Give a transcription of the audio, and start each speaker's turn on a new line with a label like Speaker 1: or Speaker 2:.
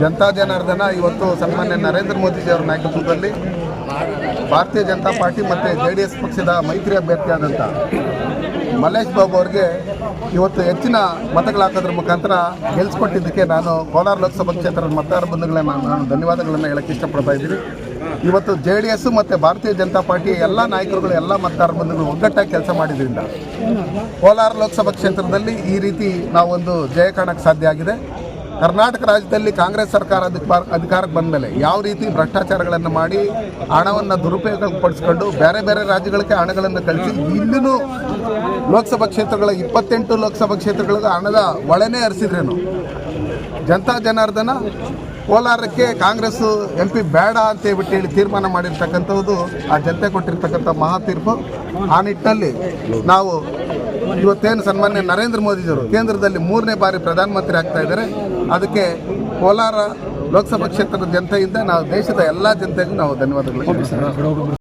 Speaker 1: ಜನತಾ ಜನಾರ್ದನ ಇವತ್ತು ಸನ್ಮಾನ್ಯ ನರೇಂದ್ರ ಮೋದಿಜಿಯವರ ನಾಯಕತ್ವದಲ್ಲಿ ಭಾರತೀಯ ಜನತಾ ಪಾರ್ಟಿ ಮತ್ತು ಜೆ ಡಿ ಎಸ್ ಪಕ್ಷದ ಮೈತ್ರಿ ಅಭ್ಯರ್ಥಿಯಾದಂಥ ಮಲ್ಲೇಶ್ ಬಾಬು ಅವರಿಗೆ ಇವತ್ತು ಹೆಚ್ಚಿನ ಮತಗಳು ಹಾಕೋದ್ರ ಮುಖಾಂತರ ಗೆಲ್ಸ್ಕೊಟ್ಟಿದ್ದಕ್ಕೆ ನಾನು ಕೋಲಾರ ಲೋಕಸಭಾ ಕ್ಷೇತ್ರದ ಮತದಾರ ಬಂಧುಗಳನ್ನ ನಾನು ಧನ್ಯವಾದಗಳನ್ನು ಹೇಳಕ್ಕೆ ಇಷ್ಟಪಡ್ತಾ ಇದ್ದೀನಿ. ಇವತ್ತು ಜೆ ಡಿ ಎಸ್ ಮತ್ತು ಭಾರತೀಯ ಜನತಾ ಪಾರ್ಟಿ ಎಲ್ಲ ನಾಯಕರುಗಳು, ಎಲ್ಲ ಮತದಾರ ಬಂಧುಗಳು ಒಗ್ಗಟ್ಟಾಗಿ ಕೆಲಸ ಮಾಡಿದ್ರಿಂದ ಕೋಲಾರ ಲೋಕಸಭಾ ಕ್ಷೇತ್ರದಲ್ಲಿ ಈ ರೀತಿ ನಾವೊಂದು ಜಯ ಕಾಣಕ್ಕೆ ಸಾಧ್ಯ ಆಗಿದೆ. ಕರ್ನಾಟಕ ರಾಜ್ಯದಲ್ಲಿ ಕಾಂಗ್ರೆಸ್ ಸರ್ಕಾರ ಅಧಿಕಾರ ಅಧಿಕಾರಕ್ಕೆ ಬಂದ ಮೇಲೆ ಯಾವ ರೀತಿ ಭ್ರಷ್ಟಾಚಾರಗಳನ್ನು ಮಾಡಿ ಹಣವನ್ನು ದುರುಪಯೋಗಪಡಿಸ್ಕೊಂಡು ಬೇರೆ ಬೇರೆ ರಾಜ್ಯಗಳಿಗೆ ಹಣಗಳನ್ನು ಕಳಿಸಿ ಇಲ್ಲಿನೂ ಲೋಕಸಭಾ ಕ್ಷೇತ್ರಗಳ ಇಪ್ಪತ್ತೆಂಟು ಲೋಕಸಭಾ ಕ್ಷೇತ್ರಗಳಿಗೆ ಹಣದ ಒಳನೇ ಹರಿಸಿದ್ರೇನು? ಜನತಾ ಜನಾರ್ದನ ಕೋಲಾರಕ್ಕೆ ಕಾಂಗ್ರೆಸ್ ಎಂ ಪಿ ಬೇಡ ಅಂತ ಹೇಳ್ಬಿಟ್ಟು ಹೇಳಿ ತೀರ್ಮಾನ ಮಾಡಿರ್ತಕ್ಕಂಥದ್ದು ಆ ಜನತೆ ಕೊಟ್ಟಿರ್ತಕ್ಕಂಥ ಮಹಾ ತೀರ್ಪು. ಆ ನಿಟ್ಟಿನಲ್ಲಿ ನಾವು ಇವತ್ತೇನು ಸನ್ಮಾನ್ಯ ನರೇಂದ್ರ ಮೋದಿಜಿಯವರು ಕೇಂದ್ರದಲ್ಲಿ ಮೂರನೇ ಬಾರಿ ಪ್ರಧಾನಮಂತ್ರಿ ಆಗ್ತಾ ಇದ್ದಾರೆ. ಅದಕ್ಕೆ ಕೋಲಾರ ಲೋಕಸಭಾ ಕ್ಷೇತ್ರದ ಜನತೆಯಿಂದ ನಾವು ದೇಶದ ಎಲ್ಲ ಜನತೆಗೂ ನಾವು ಧನ್ಯವಾದಗಳು.